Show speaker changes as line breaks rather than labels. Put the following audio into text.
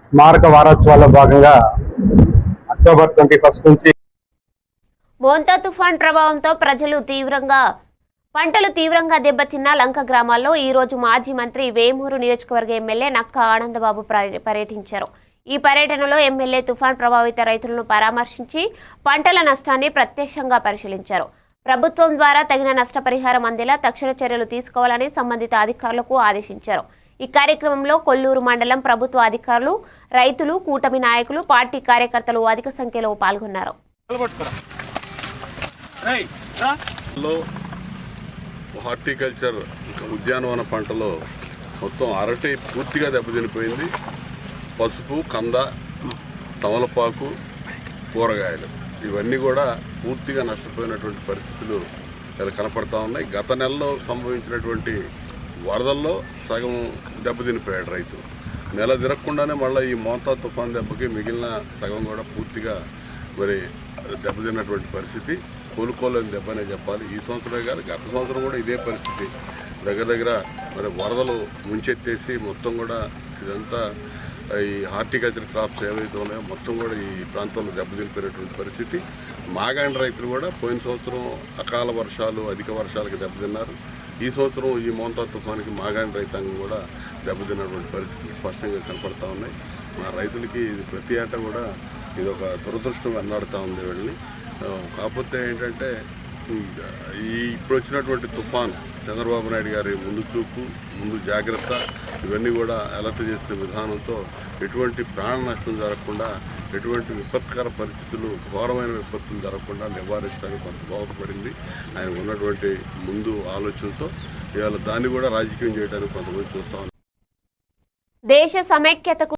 స్మారక వారోత్సవాల్లో భాగంగా అక్టోబర్ ట్వంటీ ఫస్ట్ నుంచి
మోంతా తుఫాన్ ప్రభావంతో ప్రజలు తీవ్రంగా పంటలు తీవ్రంగా దెబ్బతిన్న లంక గ్రామాల్లో ఈ రోజు మాజీ మంత్రి వేమూరు నియోజకవర్గ ఎమ్మెల్యే నక్క ఆనందబాబు పర్యటించారు. ఈ పర్యటనలో ఎమ్మెల్యే తుఫాన్ ప్రభావిత రైతులను పరామర్శించి పంటల నష్టాన్ని ప్రత్యక్షంగా పరిశీలించారు. ప్రభుత్వం ద్వారా తగిన నష్టపరిహారం అందేలా తక్షణ చర్యలు తీసుకోవాలని సంబంధిత అధికారులకు ఆదేశించారు. ఈ కార్యక్రమంలో కొల్లూరు మండలం ప్రభుత్వ అధికారులు రైతులు కూటమి నాయకులు పార్టీ కార్యకర్తలు అధిక సంఖ్యలో పాల్గొన్నారు.
హార్టికల్చర్ ఉద్యానవన పంటలో మొత్తం అరటి పూర్తిగా దెబ్బతినిపోయింది. పసుపు కంద తమలపాకు కూరగాయలు ఇవన్నీ కూడా పూర్తిగా నష్టపోయినటువంటి పరిస్థితులు ఇలా కనపడతా ఉన్నాయి. గత నెలలో సంభవించినటువంటి వరదల్లో సగం దెబ్బతినిపోయాడు రైతు. నెల తిరగకుండానే మళ్ళీ ఈ మోతా తుఫాన్ దెబ్బకి మిగిలిన సగం కూడా పూర్తిగా మరి దెబ్బతిన్నటువంటి పరిస్థితి. కోలుకోలేని దెబ్బనే చెప్పాలి. ఈ సంవత్సరమే కాదు గత సంవత్సరం కూడా ఇదే పరిస్థితి. దగ్గర దగ్గర మరి వరదలు ముంచెత్తేసి మొత్తం కూడా ఇదంతా ఈ హార్టికల్చర్ క్రాప్స్ ఏవైతే ఉన్నాయో మొత్తం కూడా ఈ ప్రాంతంలో దెబ్బతినిపోయినటువంటి పరిస్థితి. మాగాండ రైతులు కూడా పోయిన సంవత్సరం అకాల వర్షాలు అధిక వర్షాలకి దెబ్బతిన్నారు. ఈ సంవత్సరం ఈ మోంతా తుఫానికి మాగాండ రైతాంగం కూడా దెబ్బతిన్నటువంటి పరిస్థితులు స్పష్టంగా కనపడతా ఉన్నాయి. మా రైతులకి ఇది ప్రతి ఏటా కూడా ఇది ఒక దురదృష్టం వెన్నాడుతూ ఉంది వీళ్ళని. కాకపోతే ఏంటంటే ఈ ఇప్పుడు వచ్చినటువంటి తుఫాన్ చంద్రబాబు నాయుడు గారి ముందు చూపు ముందు జాగ్రత్త ఇవన్నీ కూడా అలర్ట్ చేసిన విధానంతో ఎటువంటి ప్రాణ నష్టం జరగకుండా ఎటువంటి విపత్కర పరిస్థితులు ఘోరమైన విపత్తులు జరగకుండా నివారించడానికి కొంత బాగుపడింది ఆయన ఉన్నటువంటి ముందు ఆలోచనతో ఇవాళ దాన్ని కూడా రాజకీయం చేయడానికి కొంతమంది చూస్తాం
దేశ సమైక్యతకు